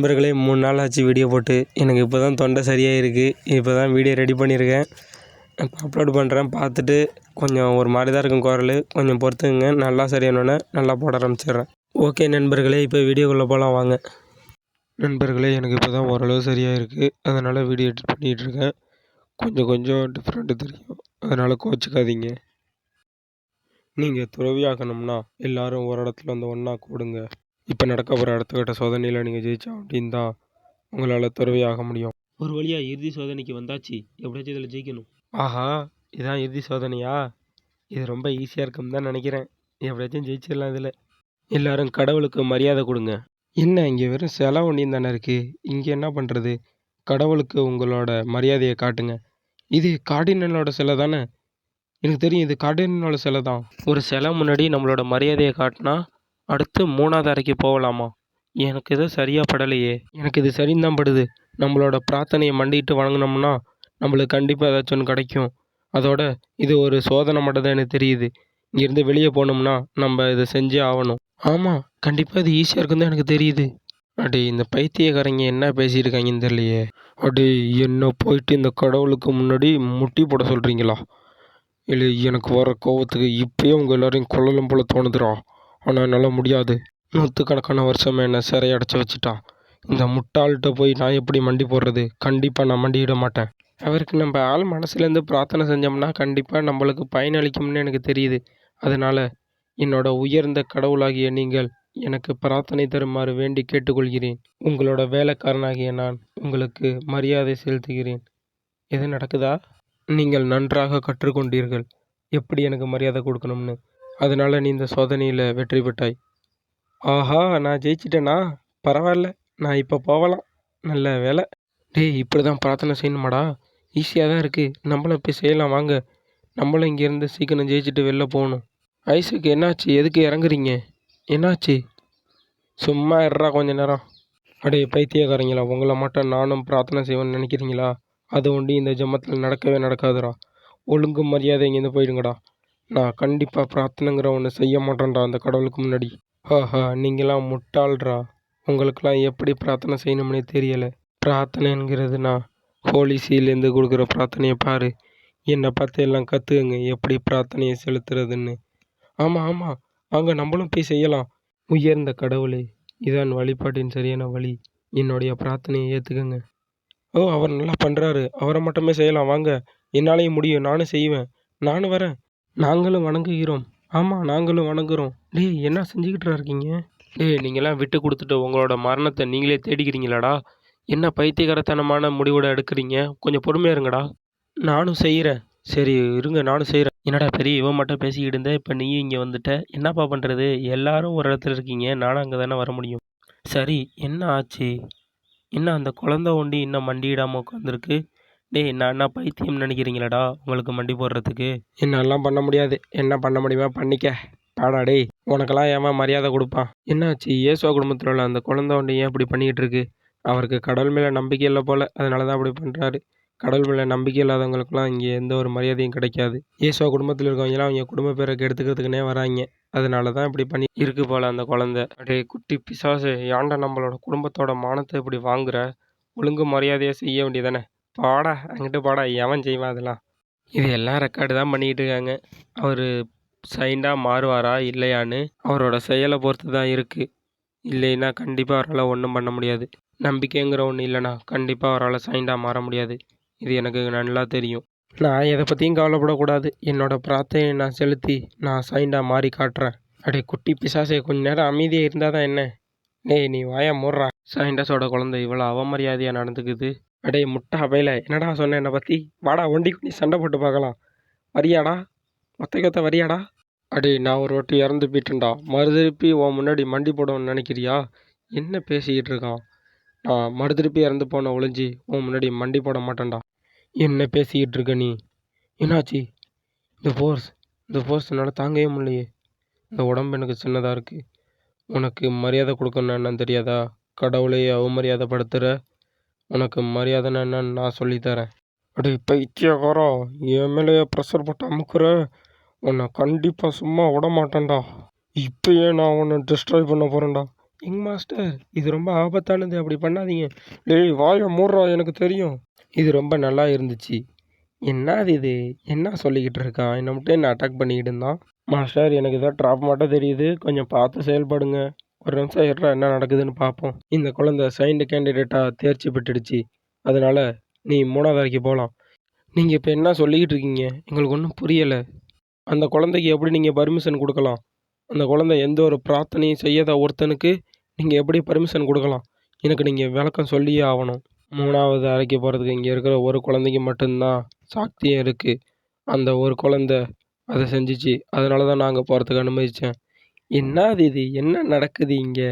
நண்பர்களே மூணு நாள் ஆச்சு வீடியோ போட்டு. எனக்கு இப்போ தான் தொண்டை சரியாக இருக்குது இப்போ தான் வீடியோ ரெடி பண்ணியிருக்கேன். இப்போ அப்லோட் பண்ணுறேன் பார்த்துட்டு கொஞ்சம் ஒரு மாதிரி தான் இருக்கும் குரல். கொஞ்சம் பொறுத்துங்க நல்லா சரியானோடனே நல்லா போட ஆரம்பிச்சிடுறேன். ஓகே நண்பர்களே இப்போ வீடியோக்குள்ளே போகலாம் வாங்க. நண்பர்களே எனக்கு இப்போ தான் ஓரளவு சரியாக இருக்குது அதனால் வீடியோ எடிட் பண்ணிகிட்ருக்கேன் கொஞ்சம் கொஞ்சம் டிஃப்ரெண்ட்டு தெரியும். அதனால் கோச்சிக்காதீங்க. நீங்கள் துறவியாகணும்னா எல்லோரும் ஒரு இடத்துல வந்து ஒன்றா கூடுங்க. இப்போ நடக்க போகிற அடுத்த கட்ட சோதனையில் நீங்கள் ஜெயிச்சா அப்படின்னு தான் உங்களால் துறவியாக முடியும். ஒரு வழியாக இறுதி சோதனைக்கு வந்தாச்சு எப்படியாச்சும் இதில் ஜெயிக்கணும். ஆஹா இதான் இறுதி சோதனையா? இது ரொம்ப ஈஸியாக இருக்குன்னு தான் நினைக்கிறேன். எப்படியாச்சும் ஜெயிச்சிடலாம் இதில். எல்லாரும் கடவுளுக்கு மரியாதை கொடுங்க. என்ன இங்கே வெறும் செலவு ஒன்றியும் தானே இருக்குது இங்கே என்ன பண்ணுறது கடவுளுக்கு உங்களோட மரியாதையை காட்டுங்க. இது கார்டினலோட சிலை தானே? எனக்கு தெரியும் இது கார்டினலோட சிலை தான். ஒரு சிலை முன்னாடி நம்மளோட மரியாதையை காட்டினா அடுத்து மூணாவது அறைக்கு போகலாமா? எனக்கு இது சரியாக படலையே. எனக்கு இது சரின்னு தான் படுது. நம்மளோட பிரார்த்தனையை மண்டிட்டு வணங்குனோம்னா நம்மளுக்கு கண்டிப்பாக ஏதாச்சும் ஒன்று கிடைக்கும். அதோட இது ஒரு சோதனை மட்டும் தான் எனக்கு தெரியுது. இங்கேருந்து வெளியே போனோம்னா நம்ம இதை செஞ்சே ஆகணும். ஆமாம் கண்டிப்பாக இது ஈஸியாக இருக்குன்னு தான் எனக்கு தெரியுது. அடி இந்த பைத்தியக்காரங்க என்ன பேசியிருக்காங்கன்னு இருக்காங்கன்னு தெரியலையே. அப்படி என்ன போயிட்டு இந்த கடவுளுக்கு முன்னாடி முட்டி போட சொல்கிறீங்களா இல்லை எனக்கு வர கோவத்துக்கு இப்பயே உங்கள் எல்லாரையும் கொல்லலும் போல தோணுதுடா. ஆனால் என்னால் முடியாது. நூற்றுக்கணக்கான வருஷமே என்னை சிறைய அடைச்சி வச்சுட்டான். இந்த முட்டாள்கிட்ட போய் நான் எப்படி மண்டி போடுறது? கண்டிப்பாக நான் மண்டியிட மாட்டேன். அவருக்கு நம்ம ஆள் மனசுலேருந்து பிரார்த்தனை செஞ்சோம்னா கண்டிப்பாக நம்மளுக்கு பயனளிக்கும்னு எனக்கு தெரியுது. அதனால் என்னோட உயர்ந்த கடவுளாகிய நீங்கள் எனக்கு பிரார்த்தனை தருமாறு வேண்டி கேட்டுக்கொள்கிறேன். உங்களோட வேலைக்காரனாகிய நான் உங்களுக்கு மரியாதை செலுத்துகிறேன். எது நடக்குதா? நீங்கள் நன்றாக கற்றுக்கொண்டீர்கள். எப்படி எனக்கு மரியாதை கொடுக்கணும்னு? அதனால நீ இந்த சோதனையில் வெற்றி பெற்றாய். ஆஹா நான் ஜெயிச்சிட்டேனா? பரவாயில்ல நான் இப்போ போகலாம். நல்ல வேலை டேய் இப்படி தான் பிரார்த்தனை செய்யணுமாடா? ஈஸியாக தான் இருக்குது நம்மளும் இப்போ செய்யலாம் வாங்க. நம்மளும் இங்கேருந்து சீக்கிரம் ஜெயிச்சுட்டு வெளில போகணும். ஐஸுக்கு என்னாச்சு? எதுக்கு இறங்குறீங்க? என்னாச்சு? சும்மா இறா கொஞ்ச நேரம். அடே பைத்தியக்காரங்களா? உங்களை மட்டும் நானும் பிரார்த்தனை செய்வேன்னு நினைக்கிறீங்களா? அது ஒண்டி இந்த ஜென்மத்தில் நடக்கவே நடக்காதுடா. ஒழுங்கு மரியாதை இங்கேருந்து போயிடுங்கடா. நான் கண்டிப்பாக பிரார்த்தனைங்கிற ஒன்று செய்ய மாட்டேன்டா அந்த கடவுளுக்கு முன்னாடி. ஹாஹா நீங்களாம் முட்டாள்ரா. உங்களுக்கெல்லாம் எப்படி பிரார்த்தனை செய்யணும்னே தெரியலை. பிரார்த்தனைங்கிறது நான் ஹோலி சீலேருந்து கொடுக்குற பிரார்த்தனையை பாரு. என்னை பார்த்து எல்லாம் கற்றுக்குங்க எப்படி பிரார்த்தனையை செலுத்துறதுன்னு. ஆமாம் ஆமாம் அங்கே நம்மளும் போய் செய்யலாம். உயர்ந்த கடவுளே இதான் வழிபாட்டின் சரியான வழி. என்னுடைய பிரார்த்தனையை ஏற்றுக்குங்க ஓ அவர் நல்லா பண்ணுறாரு அவரை மட்டுமே செய்யலாம். வாங்க என்னாலேயும் முடியும். நானும் செய்வேன். நானும் வரேன். நாங்களும் வணங்குகிறோம். ஆமாம் நாங்களும் வணங்குறோம். டேய் என்ன செஞ்சுக்கிட்டு இருக்கீங்க? டேய் நீங்களாம் விட்டு கொடுத்துட்டு உங்களோட மரணத்தை நீங்களே தேடிக்கிறீங்களாடா? என்ன பைத்தியகரத்தனமான முடிவோட எடுக்கிறீங்க? கொஞ்சம் பொறுமையாக இருங்கடா. நானும் செய்கிறேன் சரி இருங்க நானும் செய்கிறேன் என்னடா பெரிய இவன் மட்டும் பேசிக்கிட்டு இருந்தேன் இப்போ நீயும் இங்கே வந்துட்ட? என்னப்பா பண்ணுறது எல்லாரும் ஒரு இடத்துல இருக்கீங்க. நானும் அங்கே தானே வர முடியும். சரி என்ன ஆச்சு? என்ன அந்த குழந்தை ஒண்டி இன்னும் மண்டியிடாமல் உட்காந்துருக்கு டேய் நான் என்ன பைத்தியம் நினைக்கிறீங்களாடா? உங்களுக்கு மண்டி போடுறதுக்கு. என்னெல்லாம் பண்ண முடியாது. என்ன பண்ண முடியுமா பண்ணிக்க. பாடா டேய் உனக்கெல்லாம் ஏமா மரியாதை கொடுப்பான்? என்னாச்சு? ஏசுவா குடும்பத்தில் உள்ள அந்த குழந்தை ஒன்று ஏன் இப்படி பண்ணிக்கிட்டு இருக்கு? அவருக்கு கடவுள் மேலே நம்பிக்கை இல்லை போல். அதனால தான் அப்படி பண்ணுறாரு கடவுள் மேலே நம்பிக்கை இல்லாதவங்களுக்குலாம் இங்கே எந்த ஒரு மரியாதையும் கிடைக்காது. ஏசுவா குடும்பத்தில் இருக்கவங்கலாம் அவங்க குடும்ப பேரை கெடுத்துக்கிறதுக்குனே வராங்க. அதனால தான் இப்படி பண்ணி இருக்கு போல் அந்த குழந்தை. அடே குட்டி பிசாசு ஏன்டா நம்மளோட குடும்பத்தோட மானத்தை இப்படி வாங்குற? ஒழுங்கு மரியாதையாக செய்ய வேண்டியதானே? பாடா அங்கிட்டு போடா! எவன் செய்வான் அதெல்லாம்? இது எல்லாம் ரெக்கார்டு தான் பண்ணிக்கிட்டு இருக்காங்க. அவர் சைண்டாக மாறுவாரா இல்லையான்னு அவரோட செயலை பொறுத்து தான் இருக்குது இல்லைன்னா கண்டிப்பாக அவரால் ஒன்றும் பண்ண முடியாது. நம்பிக்கைங்கிற ஒன்று இல்லைண்ணா கண்டிப்பாக அவரால் சைண்டாக மாற முடியாது. இது எனக்கு நல்லா தெரியும். நான் எதை பற்றியும் கவலைப்படக்கூடாது. என்னோட பிரார்த்தனையை நான் செலுத்தி நான் சைண்டாக மாறி காட்டுறேன். அடே குட்டி பிசாசே கொஞ்ச நேரம் அமைதியாக இருந்தால் தான் என்ன? டேய் நீ வாயா மூடுறா. சைண்டஸோட குழந்தை இவ்வளோ அவமரியாதையாக நடந்துக்குது. அடே முட்டா அவையில். என்னடா சொன்னேன் என்னை பற்றி வாடா ஒண்டி குண்டி சண்டை போட்டு பார்க்கலாம். வரியாடா? ஒத்த கொத்த வரியாடா? அடே நான் ஒரு வாட்டி இறந்து போயிட்டேன்டா. மறுதிருப்பி உன் முன்னாடி மண்டி போடணும்னு நினைக்கிறியா? என்ன பேசிக்கிட்டு இருக்கான்? நான் மறுதிருப்பி இறந்து போன ஒளிஞ்சி உன் முன்னாடி மண்டி போட மாட்டேன்டா. என்ன பேசிக்கிட்டு இருக்க நீ? என்னாச்சு? இந்த ஃபோர்ஸ் இந்த ஃபோர்ஸ் என்னால் தாங்கவே முடியலையே. இந்த உடம்பு எனக்கு சின்னதாக இருக்குது உனக்கு மரியாதை கொடுக்கணும் என்னன்னு தெரியாதா? கடவுளை அவமரியாதைப்படுத்துகிற உனக்கு மரியாதைன்னா என்னன்னு நான் சொல்லித்தரேன். அடி பைத்தியகாரா என் மேலேயே ப்ரெஷர் போட்டு அமுக்குற? உன்னை கண்டிப்பாக சும்மா விட மாட்டேன்டா இப்பயே நான் உன்னை டிஸ்ட்ராய் பண்ண போகிறேன்டா எங் மாஸ்டர் இது ரொம்ப ஆபத்தானது. அப்படி பண்ணாதீங்க. டேய் வாயை மூடுறா எனக்கு தெரியும். இது ரொம்ப நல்லா இருந்துச்சு. என்னது இது? என்ன சொல்லிக்கிட்டு இருக்கான் என்ன மட்டும் என்ன அட்டாக் பண்ணிக்கிட்டு இருந்தான்? மாஸ்டர் எனக்கு ஏதோ ட்ராப் மட்டும் தெரியுது. கொஞ்சம் பார்த்து செயல்படுங்க. ஒரு நிமிஷம் இருடா என்ன நடக்குதுன்னு பார்ப்போம் இந்த குழந்தை சைன்டு கேண்டிடேட்டாக தேர்ச்சி பெற்றுடுச்சு. அதனால் நீ மூணாவது வரைக்கும் போகலாம் நீங்கள் இப்போ என்ன சொல்லிக்கிட்டு இருக்கீங்க? எங்களுக்கு ஒன்றும் புரியலை. அந்த குழந்தைக்கு எப்படி நீங்கள் பர்மிஷன் கொடுக்கலாம்? அந்த குழந்தை எந்த ஒரு பிரார்த்தனையும் செய்யாத ஒருத்தனுக்கு நீங்கள் எப்படி பர்மிஷன் கொடுக்கலாம்? எனக்கு நீங்கள் விளக்கம் சொல்லியே ஆகணும். மூணாவது அறைக்கு போகிறதுக்கு இங்கே இருக்கிற ஒரு குழந்தைக்கு மட்டும்தான் சாத்தியம் இருக்குது அந்த ஒரு குழந்த அதை செஞ்சுச்சு. அதனால தான் நாங்கள் போகிறதுக்கு அனுமதித்தேன் என்னது இது? என்ன நடக்குது இங்கே?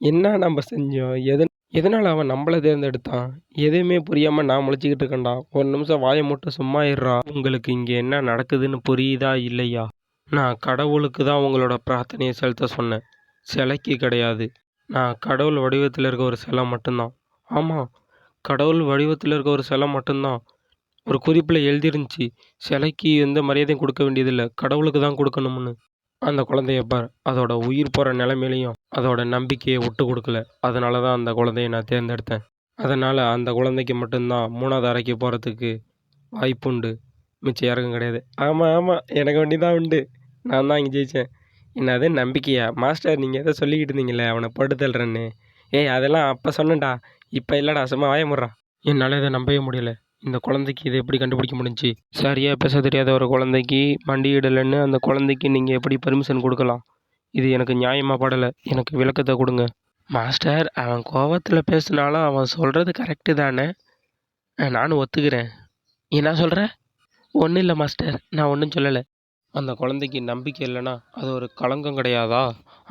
என்ன நம்ம செஞ்சோம்? எது எதனால் அவன் நம்மளை தேர்ந்தெடுத்தான்? எதுவுமே புரியாமல் நான் முழிச்சிக்கிட்டு இருக்கேன்டா. ஒரு நிமிஷம் வாயை மட்டும் சும்மா இருடா. உங்களுக்கு இங்கே என்ன நடக்குதுன்னு புரியுதா இல்லையா? நான் கடவுளுக்கு தான் உங்களோட பிரார்த்தனையை செலுத்த சொன்னேன். சிலைக்கு கிடையாது. நான் கடவுள் வடிவத்தில் இருக்க ஒரு சிலை மட்டும்தான். ஆமாம் கடவுள் வடிவத்தில் இருக்க ஒரு சிலை மட்டும்தான். ஒரு குறிப்பில் எழுதிருந்துச்சு. சிலைக்கு எந்த மரியாதையும் கொடுக்க வேண்டியதில்லை. கடவுளுக்கு தான் கொடுக்கணும்னு. அந்த குழந்தைய பார் அதோட உயிர் போகிற நிலைமையிலையும் அதோட நம்பிக்கையை விட்டு கொடுக்கல. அதனால தான் அந்த குழந்தைய நான் தேர்ந்தெடுத்தேன். அதனால் அந்த குழந்தைக்கு மட்டும்தான் மூணாவது அறைக்கு போகிறதுக்கு வாய்ப்புண்டு மிச்சம் யாருக்கும் கிடையாது. ஆமாம் ஆமாம் எனக்கு வண்டி தான் உண்டு. நான் தான் இங்கே ஜெயித்தேன் என்னது நம்பிக்கையா? மாஸ்டர் நீங்கள் எதை சொல்லிக்கிட்டு இருந்தீங்களே அவனை படுத்தல்றேன்னு ஏய் அதெல்லாம் அப்போ சொன்னேன்டா. இப்போ இல்லைடா சும்மா வாய முடுறான் என்னால் இதை நம்பவே முடியல. இந்த குழந்தைக்கு இதை எப்படி கண்டுபிடிக்க முடிஞ்சுச்சு? சரியாக பேச தெரியாத ஒரு குழந்தைக்கு மண்டியிடலைன்னு அந்த குழந்தைக்கு நீங்கள் எப்படி பர்மிஷன் கொடுக்கலாம்? இது எனக்கு நியாயமாக படலை. எனக்கு விளக்கத்தை கொடுங்க. மாஸ்டர் அவன் கோவத்தில் பேசினாலும் அவன் சொல்கிறது கரெக்டு தானே? நானும் ஒத்துக்கிறேன். என்ன சொல்கிற ஒன்றும் இல்லை மாஸ்டர். நான் ஒன்றும் சொல்லலை. அந்த குழந்தைக்கு நம்பிக்கை இல்லைன்னா அது ஒரு களங்கம் கிடையாதா?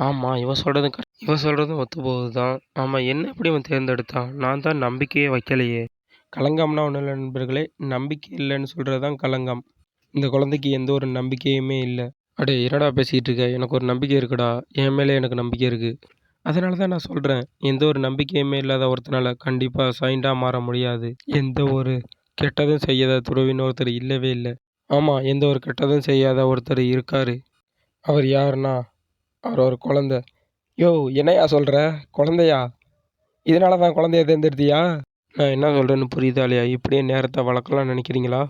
ஆமாம் இவன் சொல்கிறதும் கரெக்ட் இவன் சொல்கிறதும் ஒத்து போகுது தான் ஆமாம் என்ன எப்படி அவன் தேர்ந்தெடுத்தான்? நான் தான் நம்பிக்கையே வைக்கலையே. களங்கம்னா ஒன்றும் இல்லை நண்பர்களே நம்பிக்கை இல்லைன்னு சொல்கிறது தான் களங்கம் இந்த குழந்தைக்கு எந்த ஒரு நம்பிக்கையுமே இல்லை. அடே என்னடா பேசிகிட்டு இருக்க? எனக்கு ஒரு நம்பிக்கை இருக்குடா. என் மேலே எனக்கு நம்பிக்கை இருக்குது அதனால தான் நான் சொல்கிறேன் எந்த ஒரு நம்பிக்கையுமே இல்லாத ஒருத்தனால கண்டிப்பாக சைண்டாக மாற முடியாது. எந்த ஒரு கெட்டதும் செய்யாத துறவின்னு ஒருத்தர் இல்லவே இல்லை. ஆமாம் எந்த ஒரு கெட்டதும் செய்யாத ஒருத்தர் இருக்கார். அவர் யாருன்னா? அவர் ஒரு குழந்த. யோ என்னையா சொல்கிற குழந்தையா? இதனால தான் குழந்தைய தேர்ந்தெடுத்தியா? நான் என்ன சொல்கிறேன்னு புரியுதா இல்லையா? இப்படியே நேரத்தை வளர்க்கலாம்னு நினைக்கிறீங்களா?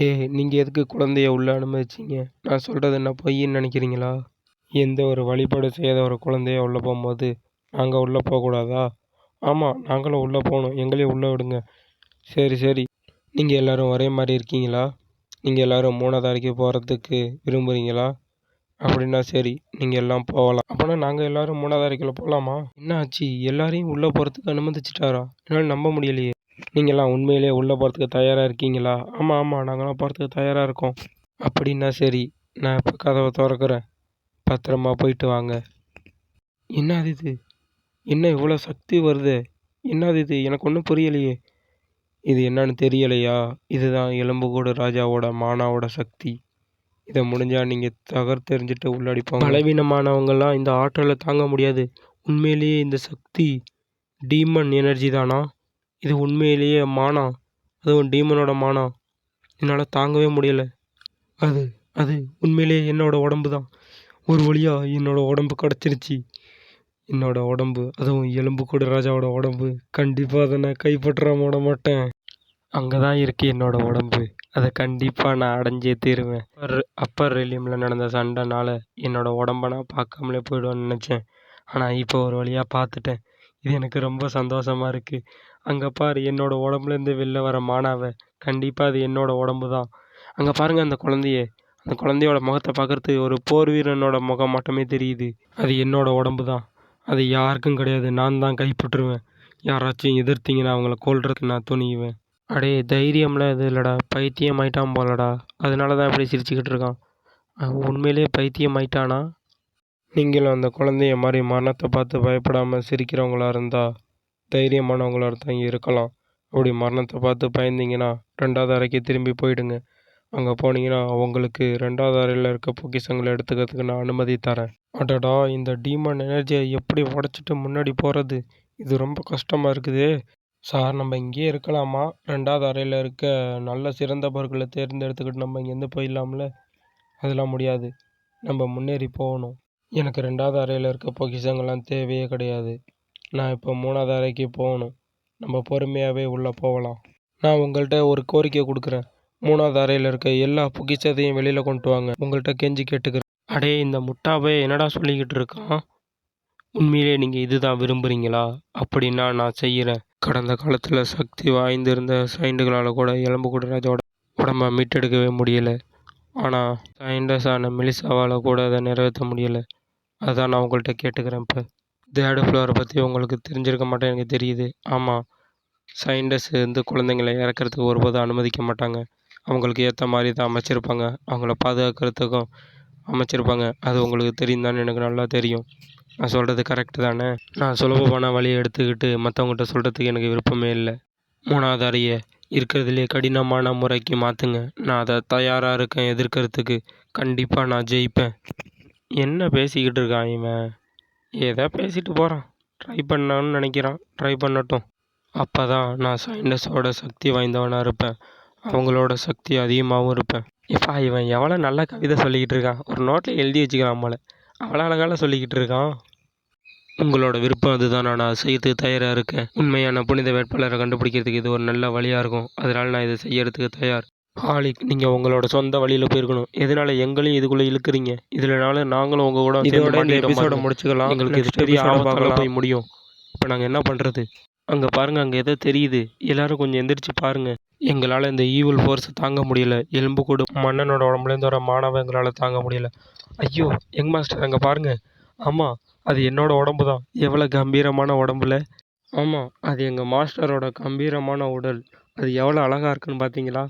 ஏ நீங்கள் எதுக்கு குழந்தைய உள்ளே அனுமதிச்சிங்க? நான் சொல்கிறது என்ன பொய்ன்னு நினைக்கிறீங்களா? எந்த ஒரு வழிபாடு செய்யாத ஒரு குழந்தைய உள்ளே போகும்போது நாங்கள் உள்ளே போகக்கூடாதா? ஆமாம் நாங்களும் உள்ளே போகணும். எங்களையும் உள்ளே விடுங்க. சரி சரி. நீங்கள் எல்லோரும் ஒரே மாதிரி இருக்கீங்களா? நீங்கள் எல்லோரும் மூணாவது அறைக்கு போகிறதுக்கு விரும்புகிறீங்களா அப்படின்னா சரி நீங்கள் எல்லாம் போகலாம். அப்போனா நாங்கள் எல்லாரும் மூணாவது போகலாமா என்ன ஆச்சு? எல்லாரையும் உள்ளே போகிறதுக்கு அனுமதிச்சிட்டாரா? என்னால் நம்ப முடியலையே. நீங்களாம் உண்மையிலேயே உள்ளே போகிறதுக்கு தயாராக இருக்கீங்களா? ஆமாம் ஆமாம் நாங்களாம் போகிறதுக்கு தயாராக இருக்கோம். அப்படின்னா சரி நான் இப்போ கதவை திறக்கிறேன். பத்திரமா போயிட்டு வாங்க. என்னது இது? என்ன இவ்வளோ சக்தி வருது? என்னது இது? எனக்கு ஒன்றும் புரியலையே. இது என்னன்னு தெரியலையா? இதுதான் எலும்புகூடு ராஜாவோட மானாவோட சக்தி. இதை முடிஞ்சால் நீங்கள் தகர்த்தெறிஞ்சிட்டு உள்ளடிப்பாங்க பலவீனமானவங்கள்லாம் இந்த ஆற்றலை தாங்க முடியாது. உண்மையிலேயே இந்த சக்தி டீமன் எனர்ஜி தானா? இது உண்மையிலேயே மானா? அதுவும் டீமனோட மானா? என்னால் தாங்கவே முடியல. அது அது உண்மையிலேயே என்னோட உடம்பு தான். ஒரு வழியாக என்னோட உடம்பு கிடச்சிருச்சு. என்னோட உடம்பு அதுவும் எலும்பு கூட ராஜாவோட உடம்பு. கண்டிப்பாக அதை நான் கைப்பற்றாம விட மாட்டேன். அங்கே தான் இருக்கு என்னோட உடம்பு. அதை கண்டிப்பாக நான் அடைஞ்சே தீருவேன். அப்பர் அப்பர் ரெலியமில் நடந்த சண்டைனால என்னோடய உடம்ப நான் பார்க்காமலே போயிடுவேன்னு நினச்சேன். ஆனால் இப்போ ஒரு வழியாக பார்த்துட்டேன். இது எனக்கு ரொம்ப சந்தோஷமாக இருக்குது அங்கே பாரு என்னோடய உடம்புலேருந்து வெளில வர மானாவை கண்டிப்பாக அது என்னோடய உடம்பு தான். அங்கே பாருங்கள் அந்த குழந்தைய. அந்த குழந்தையோட முகத்தை பார்க்குறதுக்கு ஒரு போர் வீரனோட முகம் மட்டுமே தெரியுது. அது என்னோட உடம்பு தான். அது யாருக்கும் கிடையாது. நான் தான் கைப்பற்றுவேன் யாராச்சும் எதிர்த்தீங்கன்னா அவங்கள கொல்றதுக்கு நான் துணியுவேன். அடே தைரியம்லாம் எதுவும் இல்லைடா. பைத்தியம் ஆயிட்டான் போலடா. அதனால தான் இப்படி சிரிச்சுக்கிட்டு இருக்கான். அவன் உண்மையிலேயே பைத்தியம் ஆயிட்டானா? நீங்களும் அந்த குழந்தைய மாதிரி மரணத்தை பார்த்து பயப்படாமல் சிரிக்கிறவங்களா இருந்தால் தைரியமானவங்களா இருந்தால் இங்கே இருக்கலாம். அப்படி மரணத்தை பார்த்து பயந்தீங்கன்னா ரெண்டாவது அறைக்கு திரும்பி போயிடுங்க. அங்கே போனீங்கன்னா உங்களுக்கு ரெண்டாவது அறையில் இருக்க பொக்கிஷங்களை எடுத்துக்கிறதுக்கு நான் அனுமதி தரேன். அடடா இந்த டீமன் எனர்ஜியை எப்படி உடச்சிட்டு முன்னாடி போகிறது இது ரொம்ப கஷ்டமாக இருக்குதே. சார் நம்ம இங்கேயே இருக்கலாமா? ரெண்டாவது அறையில் இருக்க நல்ல சிறந்த பொருட்களை தேர்ந்தெடுத்துக்கிட்டு நம்ம இங்கேருந்து போயிடலாம்ல? அதெல்லாம் முடியாது. நம்ம முன்னேறி போகணும். எனக்கு ரெண்டாவது அறையில் இருக்க பொக்கிஷங்கள்லாம் தேவையே கிடையாது. நான் இப்போ மூணாவது அறைக்கு போகணும். நம்ம பொறுமையாகவே உள்ளே போகலாம். நான் உங்கள்கிட்ட ஒரு கோரிக்கை கொடுக்குறேன். மூணாவது அறையில் இருக்க எல்லா பொக்கிஷத்தையும் வெளியில் கொண்டு வாங்க. உங்கள்கிட்ட கெஞ்சி கேட்டுக்கிறேன். அடே இந்த முட்டாவே என்னடா சொல்லிக்கிட்டு இருக்கான்? உண்மையிலே நீங்கள் இதுதான் விரும்புகிறீங்களா அப்படின்னா நான் செய்கிறேன். கடந்த காலத்தில் சக்தி வாய்ந்திருந்த சைண்டுகளால் கூட எலும்புக்கூட ராஜாவோட உடம்ப மீட்டெடுக்கவே முடியலை. ஆனால் சயின்டஸான மெலிசாவால் கூட அதை நிறைவேற்ற முடியலை. அதான் நான் உங்கள்கிட்ட கேட்டுக்கிறேன் இப்போ. தேர்டு ஃப்ளோரை பற்றி உங்களுக்கு தெரிஞ்சிருக்க மாட்டேன் எனக்கு தெரியுது. ஆமாம் சயின்டஸ் வந்து குழந்தைங்களை இறக்கறதுக்கு ஒருபோதும் அனுமதிக்க மாட்டாங்க. அவங்களுக்கு ஏற்ற மாதிரி தான் அமைச்சிருப்பாங்க. அவங்கள பாதுகாக்கிறதுக்கும் அமைச்சிருப்பாங்க. அது உங்களுக்கு தெரியும் தான் எனக்கு நல்லா தெரியும். நான் சொல்கிறது கரெக்டு தானே? நான் சுலபமான வழியை எடுத்துக்கிட்டு மற்றவங்ககிட்ட சொல்கிறதுக்கு எனக்கு விருப்பமே இல்லை. மூணாவது அறையை இருக்கிறதுலே கடினமான முறைக்கு மாற்றுங்க நான் அதை தயாராக இருக்கேன் எதிர்க்கிறதுக்கு. கண்டிப்பாக நான் ஜெயிப்பேன். என்ன பேசிக்கிட்டு இருக்கான் இவன்? ஏதோ பேசிட்டு போகிறான் ட்ரை பண்ணான்னு நினைக்கிறான். ட்ரை பண்ணட்டும். அப்போ தான் நான் சைண்டஸோட சக்தி வாய்ந்தவனாக இருப்பேன். அவங்களோட சக்தி அதிகமாகவும் இருப்பேன். இப்போ இவன் எவ்வளோ நல்ல கவிதை சொல்லிக்கிட்டு இருக்கான். ஒரு நோட்டில் எழுதி வச்சுக்கிறான் போல. அவ்வளோ அழகால சொல்லிக்கிட்டு இருக்கான். உங்களோட விருப்பம் அதுதான். நான் செய்யறதுக்கு தயாராக இருக்கேன். உண்மையான புனித வேட்பாளரை கண்டுபிடிக்கிறதுக்கு இது ஒரு நல்ல வழியாக இருக்கும். அதனால் நான் இதை செய்யறதுக்கு தயார். ஹாலிக் நீங்கள் உங்களோட சொந்த வழியில் போயிருக்கணும். எதனால எங்களையும் இதுக்குள்ளே இழுக்கிறீங்க? இதனால நாங்களும் உங்கள் கூட இதோட எபிசோட முடிச்சுக்கலாம். எங்களுக்கு இது பெரிய ஆபத்தால போய் முடியும். இப்போ நாங்கள் என்ன பண்ணுறது அங்கே பாருங்கள் அங்கே ஏதோ தெரியுது. எல்லாரும் கொஞ்சம் எந்திரிச்சு பாருங்கள் எங்களால் இந்த ஈவில் ஃபோர்ஸை தாங்க முடியல. எலும்பு கூடு மன்னனோட உடம்புலேருந்து வர மாணவ எங்களால் தாங்க முடியல. ஐயோ யங் மாஸ்டர் அங்கே பாருங்கள் ஆமாம் அது என்னோட உடம்பு தான் எவ்வளோ கம்பீரமான உடம்புல? ஆமாம் அது எங்கள் மாஸ்டரோட கம்பீரமான உடல். அது எவ்வளோ அழகாக இருக்குன்னு பார்த்தீங்களா